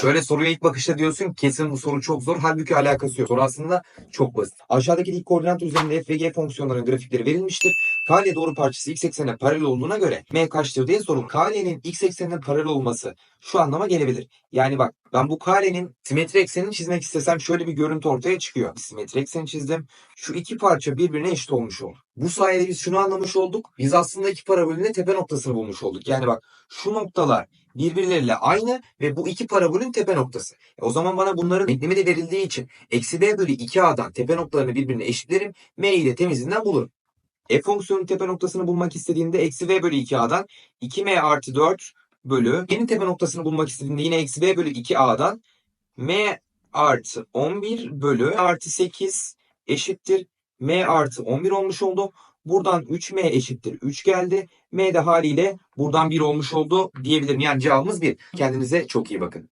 Şöyle soruya ilk bakışta diyorsun kesin bu soru çok zor. Halbuki alakası yok. Soru aslında çok basit. Aşağıdaki dik koordinat üzerinde f ve g fonksiyonlarının grafikleri verilmiştir. Kale doğru parçası x eksenine paralel olduğuna göre m kaçtır diye sorulur. Kalenin x eksenine paralel olması şu anlama gelebilir. Yani bak ben bu karenin simetri eksenini çizmek istesem şöyle bir görüntü ortaya çıkıyor. Simetri ekseni çizdim. Şu iki parça birbirine eşit olmuş oldu. Bu sayede biz şunu anlamış olduk. Biz aslında iki parabolün de tepe noktasını bulmuş olduk. Yani bak şu noktalar birbirleriyle aynı ve bu iki parabolün tepe noktası. E o zaman bana bunların denklemi de verildiği için eksi b bölü 2a'dan tepe noktalarını birbirine eşitlerim. m'yi de temizinden bulurum. F fonksiyonun tepe noktasını bulmak istediğimde eksi v bölü 2a'dan 2m artı 4 bölü y'nin tepe noktasını bulmak istediğimde yine eksi b bölü 2a'dan m artı 11 bölü artı 8 eşittir m artı 11 olmuş oldu. Buradan 3m eşittir 3 geldi. M de haliyle buradan 1 olmuş oldu diyebilirim. Yani cevabımız 1. Kendinize çok iyi bakın.